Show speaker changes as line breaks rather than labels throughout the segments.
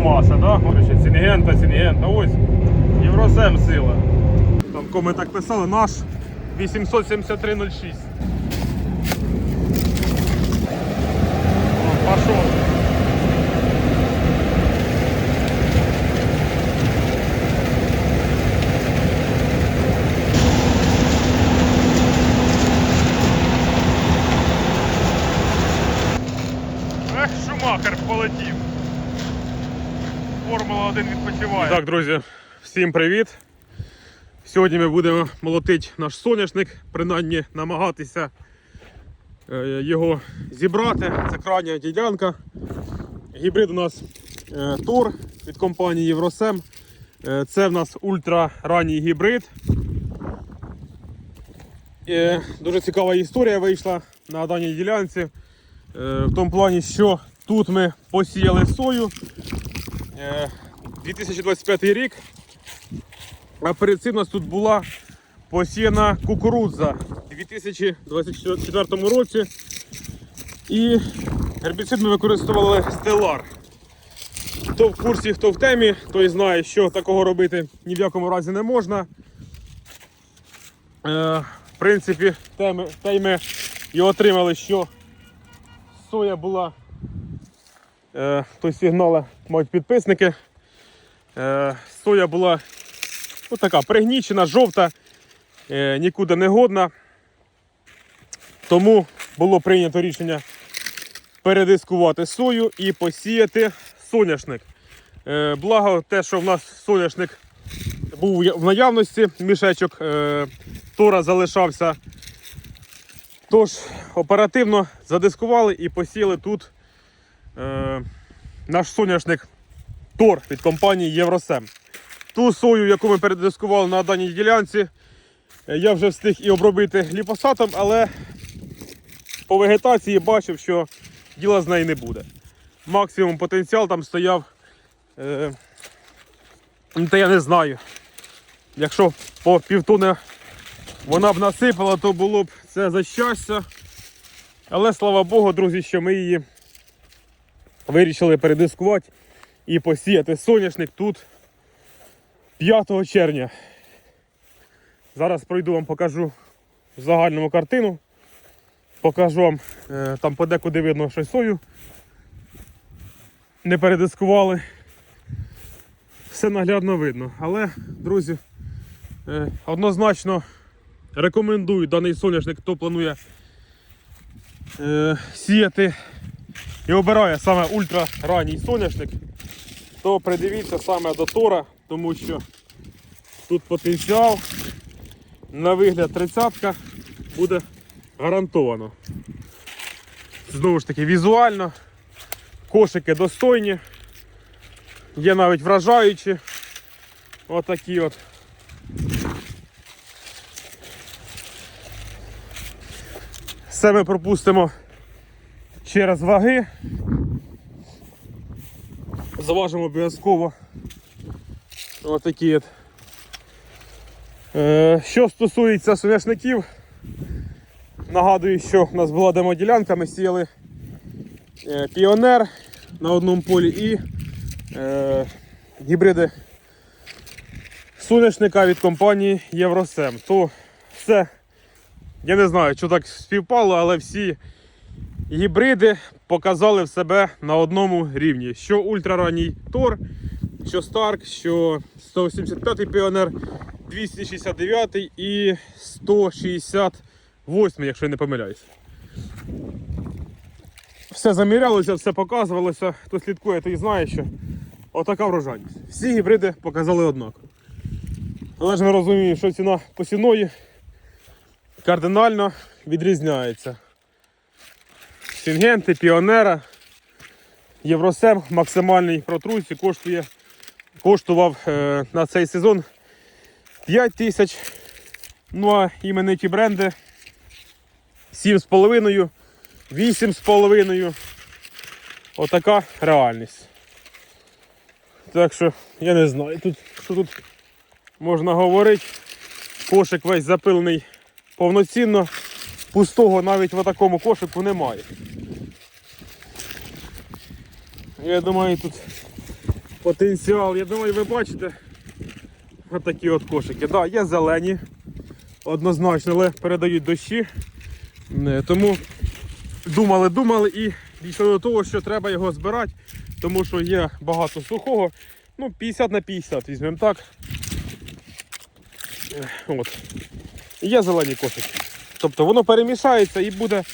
маса, да? Короче, Сінгента, Сінгента, ось. Євросем сила. Там коми так писали, наш 87306. О, Пошов. Ех, Шумахер полетів. Формула 1 відпочиває. Так, друзі, всім привіт. Сьогодні ми будемо молотити наш соняшник, принаймні намагатися е, його зібрати. Це крайня ділянка. Гібрид у нас е, Тор від компанії Євросем. Е, Це в нас ультраранній гібрид. Дуже цікава історія вийшла на даній ділянці. В тому плані, що тут ми посіяли сою. Е, 2025 рік. А перед цим у нас тут була посіяна кукурудза у 2024 році. І гербіцид ми використовували стелар. Хто в курсі, хто в темі, той знає, що такого робити ні в якому разі не можна. Е, в принципі, теми, те й ми і отримали, що соя була. Е, той сигнали мають підписники. Е, соя була така пригнічена, жовта, е, нікуди не годна. Тому було прийнято рішення передискувати сою і посіяти соняшник. Благо те, що в нас соняшник був в наявності, мішечок тора залишався. Тож оперативно задискували і посіяли тут е, наш соняшник Тор від компанії Євросем. Ту сою, яку ми передискували на даній ділянці, е, я вже встиг і обробити гліпосатом, але по вегетації бачив, що діла з неї не буде. Максимум потенціал там стояв. Е, та я не знаю. Якщо по півтони вона б насипала, то було б це за щастя. Але слава Богу, друзі, що ми її вирішили передискувати і посіяти соняшник тут 5 червня. Зараз пройду вам покажу загальну картину. Покажу вам е, там подекуди видно, що сою не передискували. Все наглядно видно. Але, друзі, е, однозначно рекомендую даний соняшник, хто планує е, сіяти і обирає саме ультраранній соняшник, то придивіться саме до Тора, тому що тут потенціал на вигляд 30 буде гарантовано. Знову ж таки, візуально, кошики достойні, є навіть вражаючі. Отакі от. Все ми пропустимо через ваги. Заважимо обов'язково отакі от. Е, Що стосується соняшників, нагадую, що в нас була демоділянка, ми сіяли е, піонер на одному полі і е, гібриди соняшника від компанії Євросем. То все, я не знаю, що так співпало, але всі гібриди показали в себе на одному рівні. Що ультраранній Тор, що Старк, що 185-й піонер, 269 і 168, якщо я не помиляюсь. Все замірялося, все показувалося. Хто слідкує, той знає, що отака врожайність. Всі гібриди показали однаково. Але ж ми розуміємо, що ціна посівної кардинально відрізняється. Сінгенти, Піонера, Євросем максимальний протрусі коштує, коштував е, на цей сезон 5 тисяч. Ну а імениті бренди 7,5, 8,5. Отака реальність. Так що, я не знаю, тут, що тут можна говорити. Кошик весь запилений повноцінно. Пустого навіть в такому кошику немає. Я думаю, тут потенціал. Я думаю, ви бачите. Отакі от кошики. Да, є зелені, однозначно, але передають дощі. Е, Тому думали, думали і дійшли до того, що треба його збирати, тому що є багато сухого. Ну, 50 на 50, візьмемо так. Е, От. Є зелені кошики. Тобто воно перемішається і буде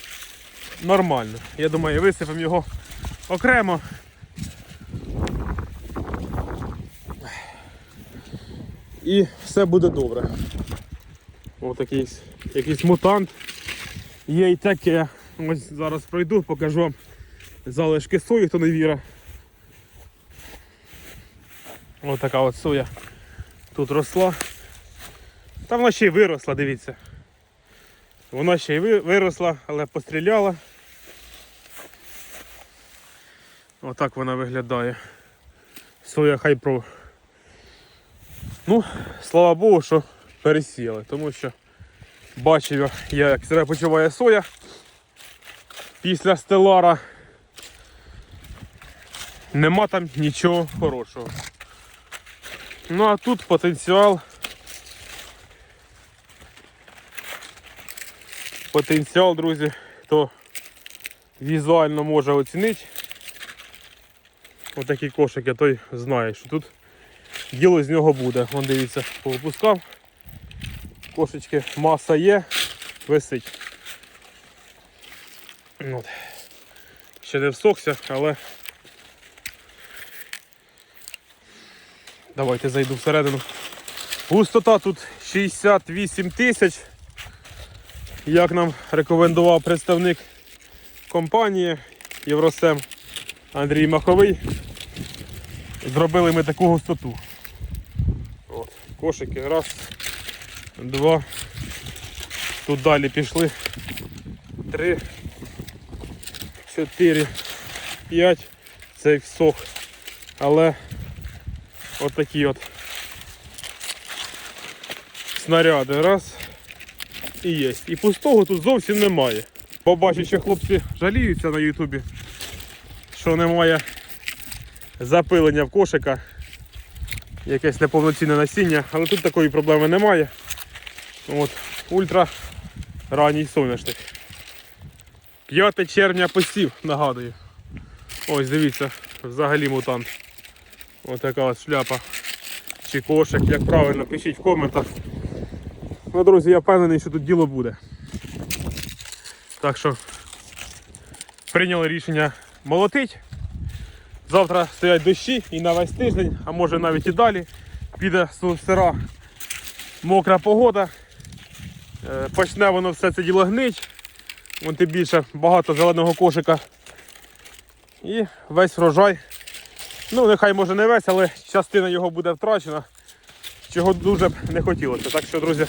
нормально. Я думаю, висипемо його окремо. І все буде добре. Ось якийсь, якийсь мутант. Є і таке. Ось зараз пройду, покажу вам залишки сої, хто не віра. Ось така от соя тут росла. Та вона ще й виросла, дивіться. Вона ще й виросла, але постріляла. Отак вона виглядає. Соя хайпро. Ну, слава Богу, що пересіяли, тому що бачив я, як себе почуває соя після стелара. Нема там нічого хорошого. Ну а тут потенціал. Потенціал, друзі, хто візуально може оцінити. Отакий кошик, я той знаю, що тут діло з нього буде. Вон дивіться, повипускав. Кошечки маса є, висить. От. Ще не всохся, але давайте зайду всередину. Густота тут 68 тисяч. Як нам рекомендував представник компанії Євросем Андрій Маховий, зробили ми таку густоту. От, кошики, раз, два. Тут далі пішли. Три, чотири, п'ять. Це всох. Але от от снаряди. Раз. І є. І пустого тут зовсім немає. Побачу, що хлопці жаліються на Ютубі, що немає запилення в кошика. Якесь неповноцінне насіння, але тут такої проблеми немає. От, ультра ранній соняшник. 5 червня посів, нагадую. Ось дивіться, взагалі мутант. Ось така от шляпа. Чи кошик, як правильно, пишіть в коментах. Ну, друзі, я впевнений, що тут діло буде. Так що прийняли рішення молотить. Завтра стоять дощі і на весь тиждень, а може навіть і далі. Піде сира мокра погода. Е, Почне воно все це діло гнить. Вон тим більше багато зеленого кошика. І весь врожай. Ну, нехай може не весь, але частина його буде втрачена, чого дуже б не хотілося. Так що, друзі,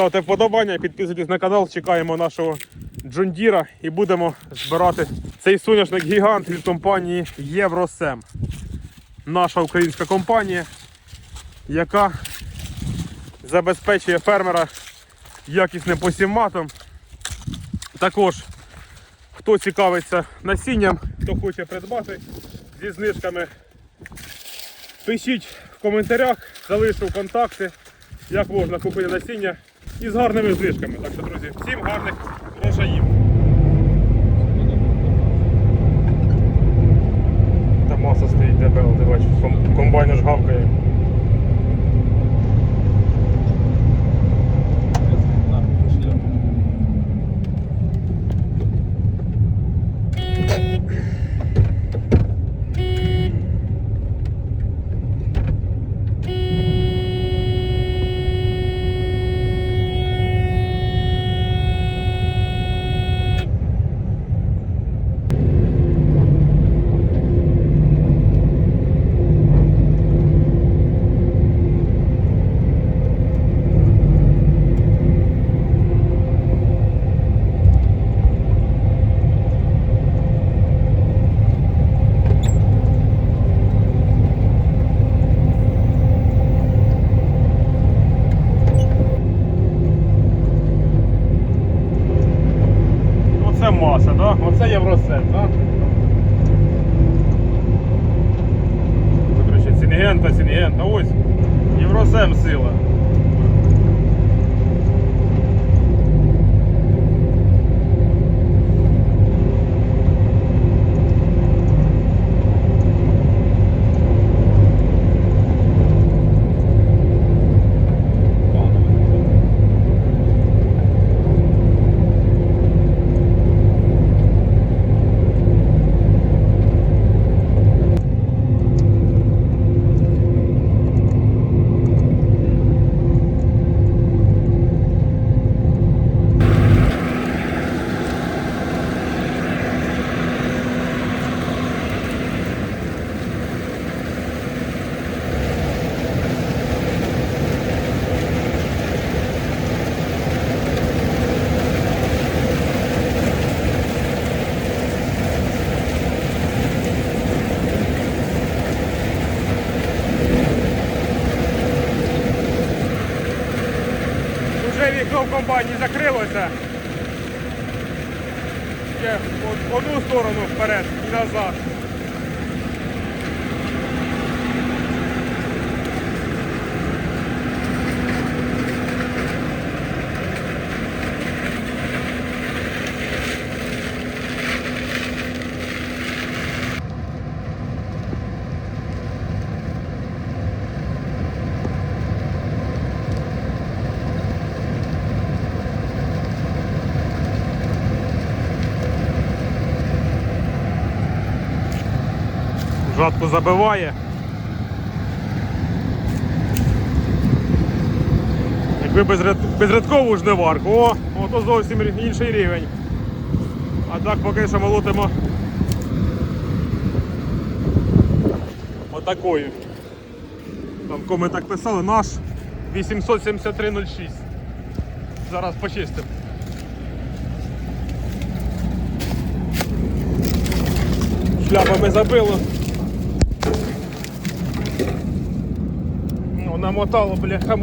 ставте вподобання, підписуйтесь на канал, чекаємо нашого Джондіра і будемо збирати цей соняшник гігант від компанії Євросем. Наша українська компанія, яка забезпечує фермера якісним посівматом. Також, хто цікавиться насінням, хто хоче придбати зі знижками, пишіть в коментарях, залишу контакти, як можна купити насіння і з гарними знижками. Так що, друзі, всім гарних врожаїв. Та маса стоїть дебела, ти бачиш, ком- комбайн аж гавкає. В одну сторону вперед і назад. Жатку забиває. Якби безряд... безрядкову жниварку, о, о, то зовсім інший рівень. А так поки що ми лутимо отакою. Там кому так писали, наш 87306. Зараз почистимо. Шляпами забило. Намотало, бляха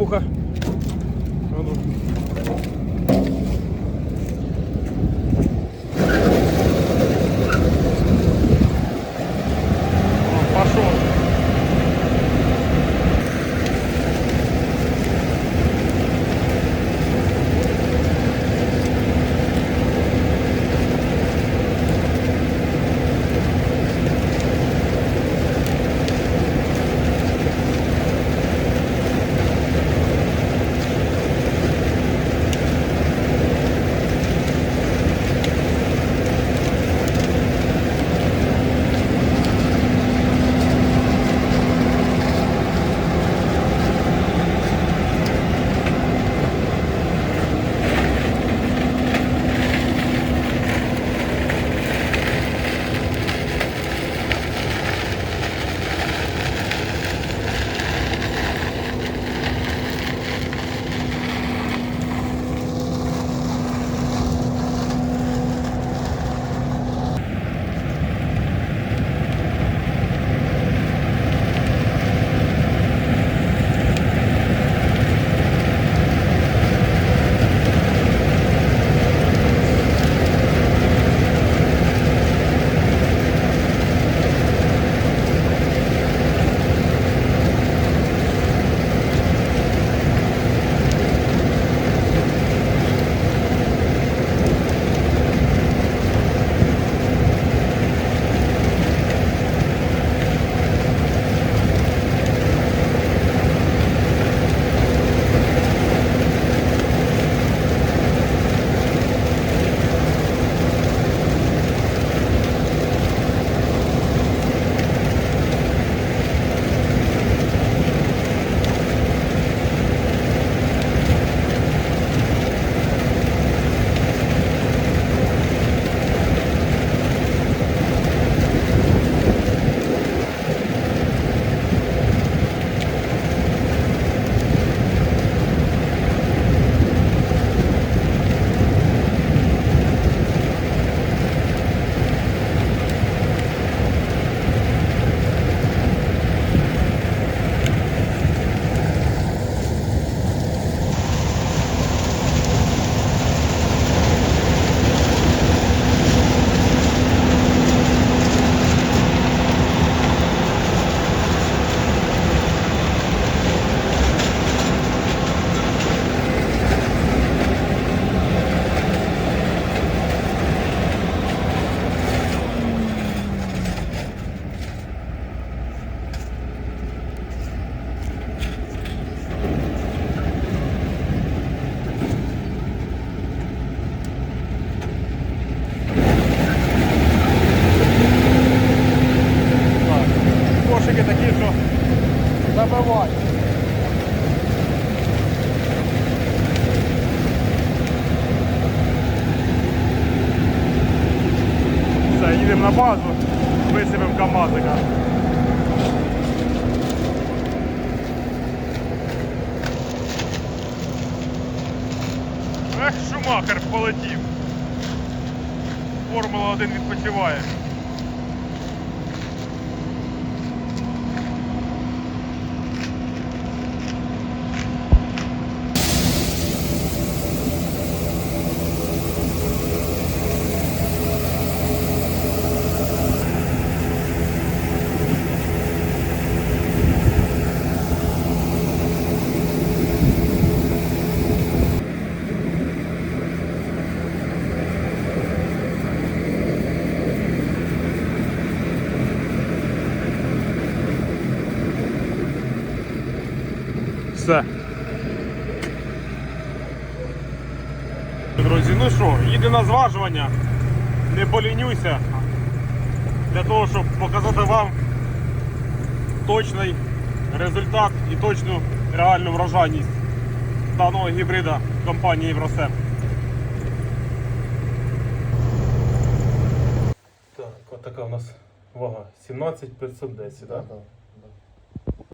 Шумахер полетів. Формула 1 відпочиває. Все. Друзі, ну що, їде на зважування. Не полінюйся. Для того, щоб показати вам точний результат і точну реальну врожайність даного гібрида компанії Євросем. Так, от така у нас вага 17510, так?
Да, да.